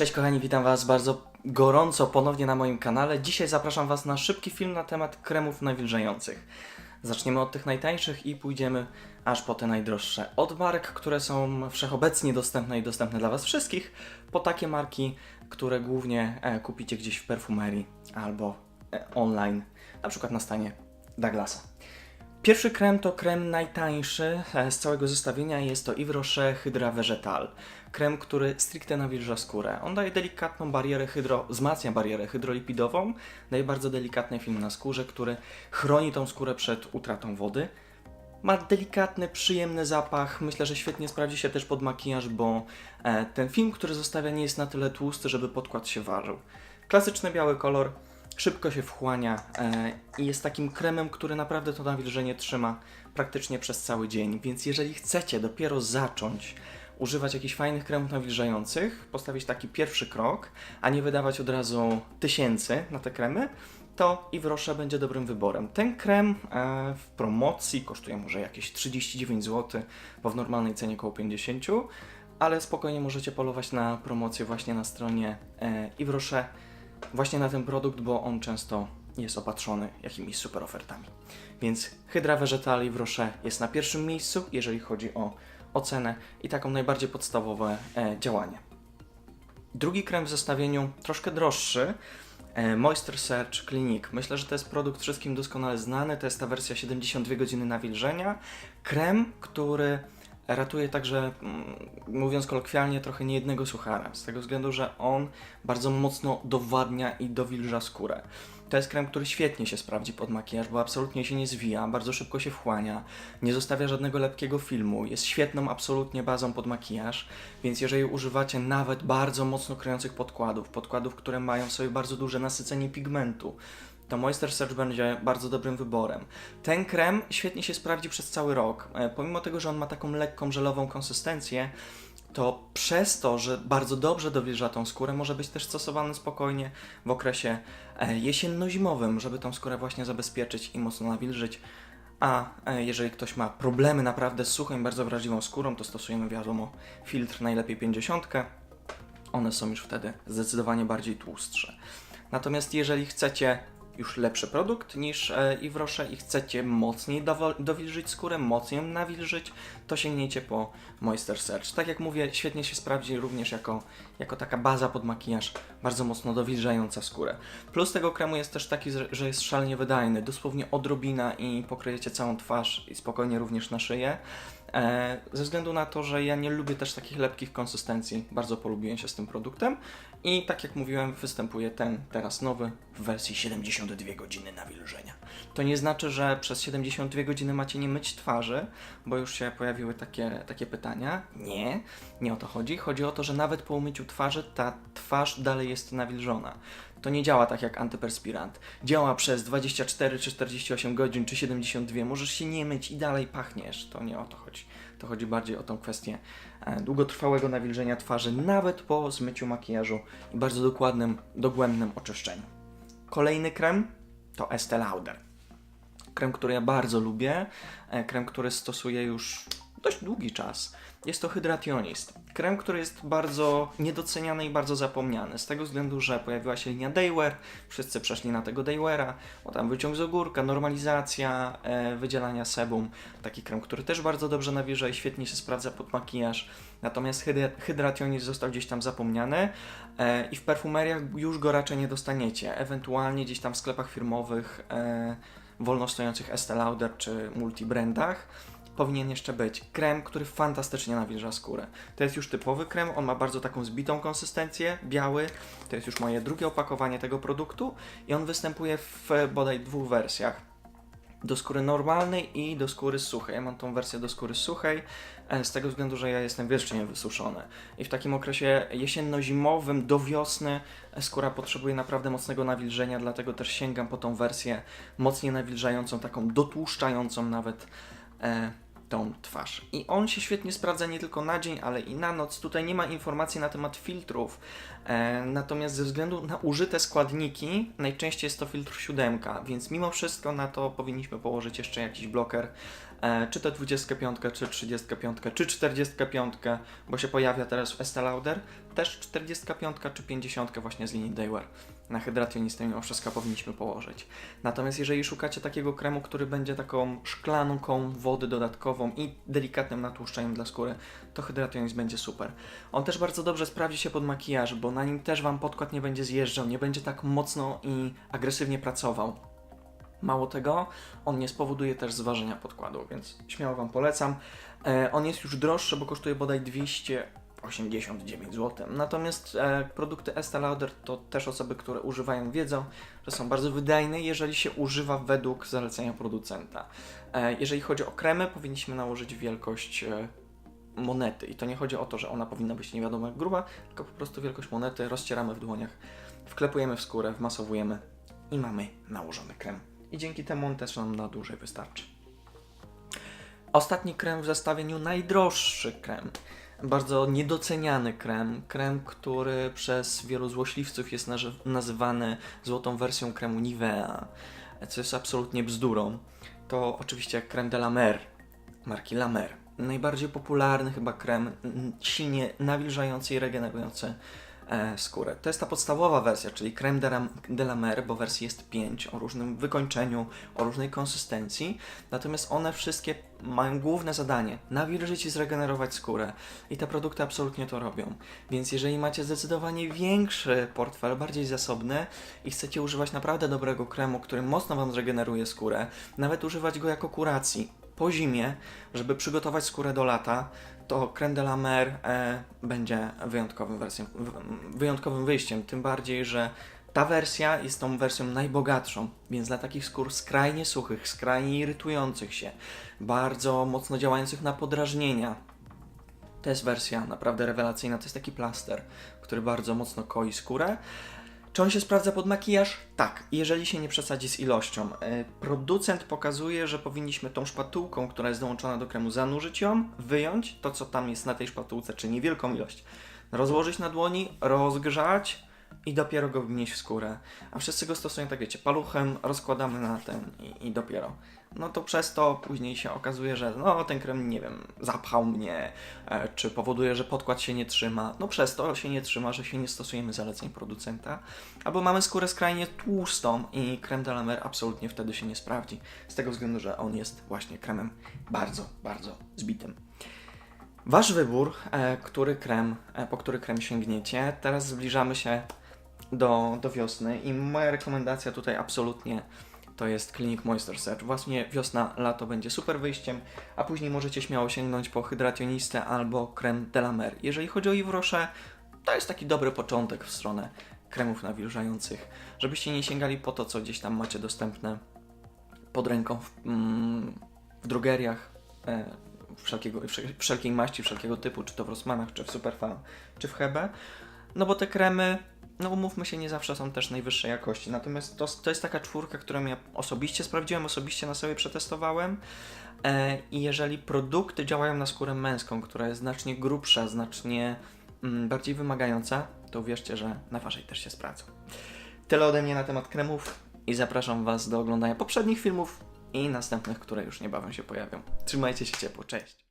Cześć kochani, witam Was bardzo gorąco ponownie na moim kanale. Dzisiaj zapraszam Was na szybki film na temat kremów nawilżających. Zaczniemy od tych najtańszych i pójdziemy aż po te najdroższe. Od marek, które są wszechobecnie dostępne i dostępne dla Was wszystkich, po takie marki, które głównie e, kupicie gdzieś w perfumerii albo e, online, na przykład na stanie Douglasa. Pierwszy krem to krem najtańszy e, z całego zestawienia. Jest to Yves Rocher Hydra Vegetal. Krem, który stricte nawilża skórę. On daje delikatną barierę hydro... wzmacnia barierę hydrolipidową, daje bardzo delikatny film na skórze, który chroni tą skórę przed utratą wody. Ma delikatny, przyjemny zapach. Myślę, że świetnie sprawdzi się też pod makijaż, bo e, ten film, który zostawia, nie jest na tyle tłusty, żeby podkład się ważył. Klasyczny biały kolor, szybko się wchłania e, i jest takim kremem, który naprawdę to nawilżenie trzyma praktycznie przez cały dzień. Więc jeżeli chcecie dopiero zacząć używać jakichś fajnych kremów nawilżających, postawić taki pierwszy krok, a nie wydawać od razu tysięcy na te kremy, to Rocher będzie dobrym wyborem. Ten krem e, w promocji kosztuje może jakieś 39 zł, bo w normalnej cenie około 50 ale spokojnie możecie polować na promocję właśnie na stronie e, Yves Rocher, właśnie na ten produkt, bo on często jest opatrzony jakimiś super ofertami. Więc Hydra Vegetal Yves Rocher jest na pierwszym miejscu, jeżeli chodzi o ocenę i taką najbardziej podstawowe e, działanie. Drugi krem w zestawieniu, troszkę droższy, e, Moisture Search Clinique. Myślę, że to jest produkt wszystkim doskonale znany. To jest ta wersja 72 godziny nawilżenia. Krem, który ratuje także, mm, mówiąc kolokwialnie, trochę niejednego suchara. Z tego względu, że on bardzo mocno dowadnia i dowilża skórę. To jest krem, który świetnie się sprawdzi pod makijaż, bo absolutnie się nie zwija, bardzo szybko się wchłania, nie zostawia żadnego lepkiego filmu, jest świetną absolutnie bazą pod makijaż, więc jeżeli używacie nawet bardzo mocno kryjących podkładów, podkładów, które mają w sobie bardzo duże nasycenie pigmentu, to Moisture Search będzie bardzo dobrym wyborem. Ten krem świetnie się sprawdzi przez cały rok. E, Pomimo tego, że on ma taką lekką żelową konsystencję, to przez to, że bardzo dobrze dowilża tą skórę, może być też stosowany spokojnie w okresie e, jesienno-zimowym, żeby tą skórę właśnie zabezpieczyć i mocno nawilżyć. A e, jeżeli ktoś ma problemy naprawdę z suchą bardzo wrażliwą skórą, to stosujemy wiadomo filtr najlepiej 50. One są już wtedy zdecydowanie bardziej tłustsze. Natomiast jeżeli chcecie już lepszy produkt niż e, Rocher i chcecie mocniej dowilżyć skórę, mocniej ją nawilżyć, to sięgnijcie po Moisture Search. Tak jak mówię, świetnie się sprawdzi również jako, jako taka baza pod makijaż, bardzo mocno dowilżająca skórę. Plus tego kremu jest też taki, że jest szalenie wydajny, dosłownie odrobina i pokryjecie całą twarz i spokojnie również na szyję. E, ze względu na to, że ja nie lubię też takich lepkich konsystencji, bardzo polubiłem się z tym produktem i tak jak mówiłem, występuje ten teraz nowy w wersji 72 godziny nawilżenia. To nie znaczy, że przez 72 godziny macie nie myć twarzy, bo już się pojawiły takie, takie pytania. Nie, nie o to chodzi. Chodzi o to, że nawet po umyciu twarzy ta twarz dalej jest nawilżona. To nie działa tak jak antyperspirant. Działa przez 24 czy 48 godzin, czy 72. Możesz się nie myć i dalej pachniesz. To nie o to chodzi. To chodzi bardziej o tą kwestię e, długotrwałego nawilżenia twarzy, nawet po zmyciu makijażu i bardzo dokładnym, dogłębnym oczyszczeniu. Kolejny krem to Estee Lauder. Krem, który ja bardzo lubię, e, krem, który stosuję już dość długi czas. Jest to Hydrationist. Krem, który jest bardzo niedoceniany i bardzo zapomniany. Z tego względu, że pojawiła się linia Daywear, wszyscy przeszli na tego Dayweara, bo tam wyciąg z ogórka, normalizacja e, wydzielania sebum. Taki krem, który też bardzo dobrze nawilża i świetnie się sprawdza pod makijaż. Natomiast hydra- Hydrationist został gdzieś tam zapomniany e, i w perfumeriach już go raczej nie dostaniecie. Ewentualnie gdzieś tam w sklepach firmowych e, wolno stojących Estee Lauder czy multibrandach powinien jeszcze być. Krem, który fantastycznie nawilża skórę. To jest już typowy krem, on ma bardzo taką zbitą konsystencję, biały. To jest już moje drugie opakowanie tego produktu i on występuje w bodaj dwóch wersjach. Do skóry normalnej i do skóry suchej. Ja mam tą wersję do skóry suchej, e, z tego względu, że ja jestem wiecznie wysuszony. I w takim okresie jesienno-zimowym do wiosny e, skóra potrzebuje naprawdę mocnego nawilżenia, dlatego też sięgam po tą wersję mocniej nawilżającą, taką dotłuszczającą nawet e, tą twarz. I on się świetnie sprawdza nie tylko na dzień, ale i na noc. Tutaj nie ma informacji na temat filtrów, e, natomiast ze względu na użyte składniki, najczęściej jest to filtr siódemka, więc mimo wszystko na to powinniśmy położyć jeszcze jakiś bloker, e, czy to 25, czy 35, czy 45, bo się pojawia teraz w Estee Lauder. Też 45 czy 50 właśnie z linii Daywear. Na hydrationistę mimo wszystko powinniśmy położyć. Natomiast jeżeli szukacie takiego kremu, który będzie taką szklanką wody dodatkową i delikatnym natłuszczeniem dla skóry, to hydrationist będzie super. On też bardzo dobrze sprawdzi się pod makijaż, bo na nim też Wam podkład nie będzie zjeżdżał, nie będzie tak mocno i agresywnie pracował. Mało tego, on nie spowoduje też zważenia podkładu, więc śmiało Wam polecam. E, on jest już droższy, bo kosztuje bodaj 289 zł. Natomiast e, produkty Estée Lauder to też osoby, które używają wiedzą, że są bardzo wydajne, jeżeli się używa według zalecenia producenta. E, jeżeli chodzi o kremy, powinniśmy nałożyć wielkość e, monety. I to nie chodzi o to, że ona powinna być nie wiadomo jak gruba, tylko po prostu wielkość monety rozcieramy w dłoniach, wklepujemy w skórę, wmasowujemy i mamy nałożony krem. I dzięki temu on też nam na dłużej wystarczy. Ostatni krem w zestawieniu, najdroższy krem. Bardzo niedoceniany krem. Krem, który przez wielu złośliwców jest nazywany złotą wersją kremu Nivea, co jest absolutnie bzdurą. To oczywiście krem de la Mer, marki La Mer. Najbardziej popularny chyba krem, silnie nawilżający i regenerujący e, skórę. To jest ta podstawowa wersja, czyli creme de, ram- de la mer, bo wersji jest 5 o różnym wykończeniu, o różnej konsystencji. Natomiast one wszystkie mają główne zadanie nawilżyć i zregenerować skórę. I te produkty absolutnie to robią. Więc jeżeli macie zdecydowanie większy portfel, bardziej zasobny i chcecie używać naprawdę dobrego kremu, który mocno Wam zregeneruje skórę, nawet używać go jako kuracji po zimie, żeby przygotować skórę do lata, to creme de la mer e, będzie wyjątkowym, wersją, wyjątkowym wyjściem. Tym bardziej, że ta wersja jest tą wersją najbogatszą, więc dla takich skór skrajnie suchych, skrajnie irytujących się, bardzo mocno działających na podrażnienia. To jest wersja naprawdę rewelacyjna. To jest taki plaster, który bardzo mocno koi skórę. Czy on się sprawdza pod makijaż? Tak, jeżeli się nie przesadzi z ilością. E, Producent pokazuje, że powinniśmy tą szpatułką, która jest dołączona do kremu, zanurzyć ją, wyjąć to, co tam jest na tej szpatułce, czyli niewielką ilość, rozłożyć na dłoni, rozgrzać i dopiero go wnieść w skórę. A wszyscy go stosują, tak wiecie, paluchem rozkładamy na ten i, i dopiero. No to przez to później się okazuje, że no ten krem, nie wiem, zapchał mnie, e, czy powoduje, że podkład się nie trzyma. No przez to się nie trzyma, że się nie stosujemy zaleceń producenta. Albo mamy skórę skrajnie tłustą i krem de absolutnie wtedy się nie sprawdzi. Z tego względu, że on jest właśnie kremem bardzo, bardzo zbitym. Wasz wybór, e, który krem, e, po który krem sięgniecie. Teraz zbliżamy się do, do wiosny i moja rekomendacja tutaj absolutnie to jest Clinic Moisture Search. Właśnie wiosna, lato będzie super wyjściem, a później możecie śmiało sięgnąć po hydrationistę albo krem de la mer. Jeżeli chodzi o Rocher, to jest taki dobry początek w stronę kremów nawilżających, żebyście nie sięgali po to, co gdzieś tam macie dostępne pod ręką w, mm, w e, wszelkiego, wszel- wszelkiej maści, wszelkiego typu, czy to w Rossmanach, czy w Superfarm, czy w Hebe, no bo te kremy, no umówmy się, nie zawsze są też najwyższej jakości, natomiast to, to jest taka czwórka, którą ja osobiście sprawdziłem, osobiście na sobie przetestowałem e, i jeżeli produkty działają na skórę męską, która jest znacznie grubsza, znacznie mm, bardziej wymagająca, to uwierzcie, że na waszej też się sprawdzą. Tyle ode mnie na temat kremów i zapraszam Was do oglądania poprzednich filmów i następnych, które już niebawem się pojawią. Trzymajcie się ciepło, cześć!